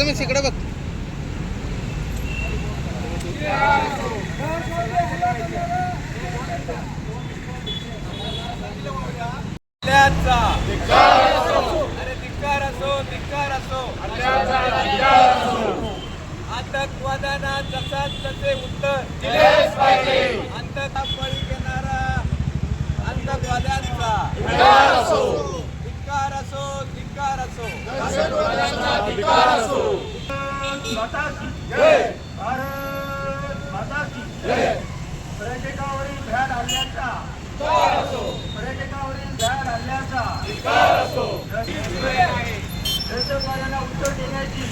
इकडे बघ. अरे धिक्कार असो धिक्कार असो आतंकवाद्यांना जसाच तसे उत्तर दिलेच पाहिजे. बळी घेणारा आतंकवाद्यांचा. धिक्कार असो. धिक्कार असो पर्यटकावरील भ्याड हल्ल्याचा पर्यटकावरील भ्याड हल्ल्याचा दहशतवाद्यांना उत्तर देण्याची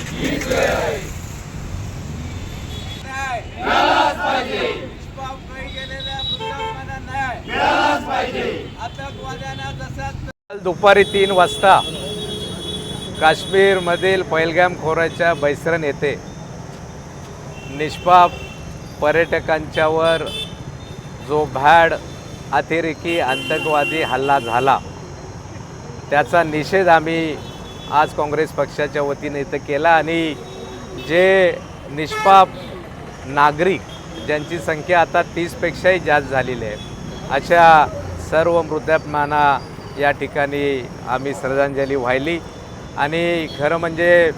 गेलेल्या दुपारी तीन वाजता काश्मीरमधील पैलगाम खोऱ्याच्या बैसरण येथे निष्पाप पर्यटकांच्यावर जो भॅड अतिरेकी आतंकवादी हल्ला झाला. त्याचा निषेध आम्ही आज काँग्रेस पक्षाच्या वतीने इथं केला आणि जे निष्पाप नागरिक ज्यांची संख्या आता तीसपेक्षाही जास्त झालेली आहे अशा सर्व मृतात्मांना या ठिकाणी आम्ही श्रद्धांजली वाहिली. आणि खरं म्हणजे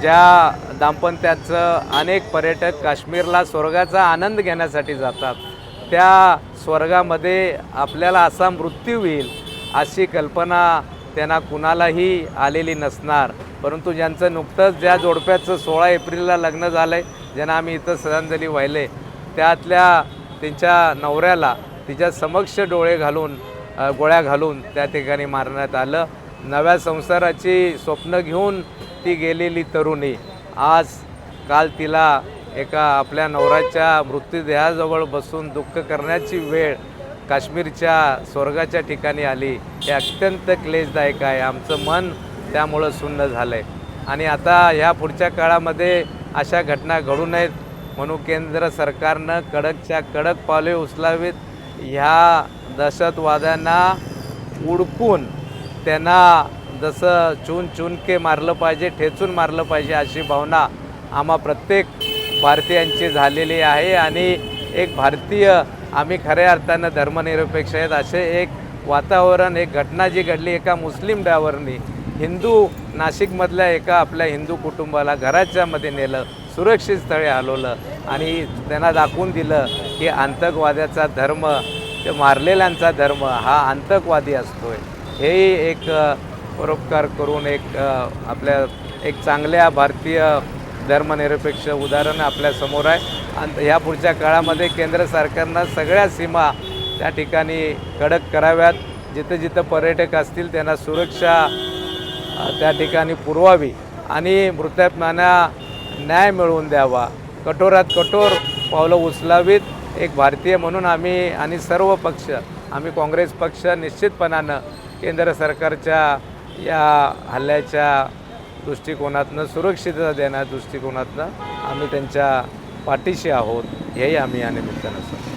ज्या दाम्पत्याचं अनेक पर्यटक काश्मीरला स्वर्गाचा आनंद घेण्यासाठी जातात त्या स्वर्गामध्ये आपल्याला असा मृत्यू होईल अशी कल्पना त्यांना कुणालाही आलेली नसणार. परंतु ज्यांचं नुकतंच ज्या जोडप्याचं सोळा एप्रिलला लग्न झालं आहे ज्यांना आम्ही इथं श्रद्धांजली वाहिले त्यातल्या त्यांच्या नवऱ्याला तिच्या समक्ष डोळे घालून गोळ्या घालून त्या ठिकाणी मारण्यात आलं. नव्या संसाराची स्वप्न घेऊन ती गेलेली तरुणी. आज काल तिला एका आपल्या नवऱ्याच्या मृत्यूदेहाजवळ बसून दुःख करण्याची वेळ काश्मीरच्या स्वर्गाच्या ठिकाणी आली. हे अत्यंत क्लेशदायक आहे. आमचं मन त्यामुळं सुन्न झालं आहे आणि आता ह्या पुढच्या काळामध्ये अशा घटना घडू नयेत म्हणून केंद्र सरकारनं कडकच्या कडक पावले उचलावीत. ह्या दहशतवाद्यांना उडकून त्यांना जसं चून चूनके मारलं पाहिजे ठेचून मारलं पाहिजे अशी भावना आम्हा प्रत्येक भारतीयांची झालेली आहे. आणि एक भारतीय आम्ही खऱ्या अर्थानं धर्मनिरपेक्ष आहेत. असे एक वातावरण एक घटना जी घडली एका मुस्लिम ड्रायव्हरनी हिंदू नाशिकमधल्या एका आपल्या हिंदू कुटुंबाला घराच्यामध्ये नेलं सुरक्षित स्थळी हलवलं आणि त्यांना दाखवून दिलं की आतंकवाद्याचा धर्म ते मारलेल्यांचा धर्म हा आतंकवादी असतोय. हेही एक परोपकार करून एक आपल्या एक चांगल्या भारतीय धर्मनिरपेक्ष उदाहरण आपल्यासमोर आहे. आणि ह्या पुढच्या काळामध्ये केंद्र सरकारनं सगळ्या सीमा त्या ठिकाणी कडक कराव्यात. जिथं जिथं पर्यटक असतील त्यांना सुरक्षा त्या ठिकाणी पुरवावी आणि मृतात्म्यांना न्याय मिळवून द्यावा. कठोरात कठोर पावलं उचलावीत. एक भारतीय म्हणून आम्ही आणि सर्व पक्ष आम्ही काँग्रेस पक्ष निश्चितपणानं केंद्र सरकारच्या या हल्ल्याच्या दृष्टिकोनातनं सुरक्षितता देण्या दृष्टिकोनातनं आम्ही त्यांच्या पाठीशी आहोत हेही आम्ही या निमित्तानं सांगतो.